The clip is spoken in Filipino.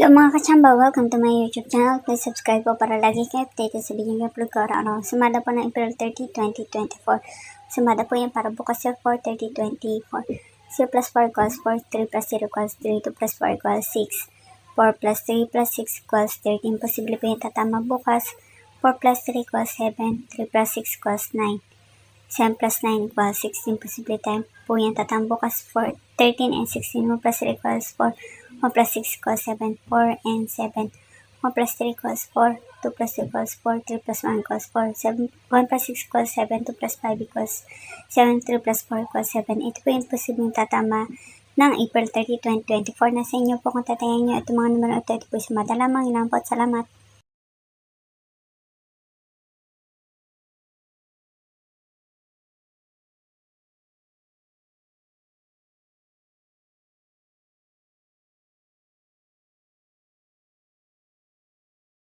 Hello mga kachamba, welcome to my YouTube channel. Please subscribe po para lagi kayo updated sa video yung upload ko araw-araw. Sumada po ng April 30, 2024. Sumada po yan para bukas sa 4, 30, 24. 0 plus 4 equals 4, 3 plus 0 equals 3, 2 plus 4 equals 6. 4 plus 3 plus 6 equals 13. Posible po yung tatama bukas. 4 plus 3 equals 7, 3 plus 6 equals 9. 7 plus 9 equals 16. Posible time po yan tatama bukas. 4, 13 and 16. 1 plus 3 equals 4. 1 plus 6 equals 7, 4 and 7. 1 plus 3 equals 4, 2 plus 2 equals 4, 3 plus 1 equals 4, 7, 1 plus 6 equals 7, 2 plus 5 equals 7, 3 plus 4 equals 7. Ito po yung posibleng tatama ng April 30, 2024 na sa inyo po kung tatayan nyo. Ito mga numero ito, ito po sa madalamang ilang po at salamat.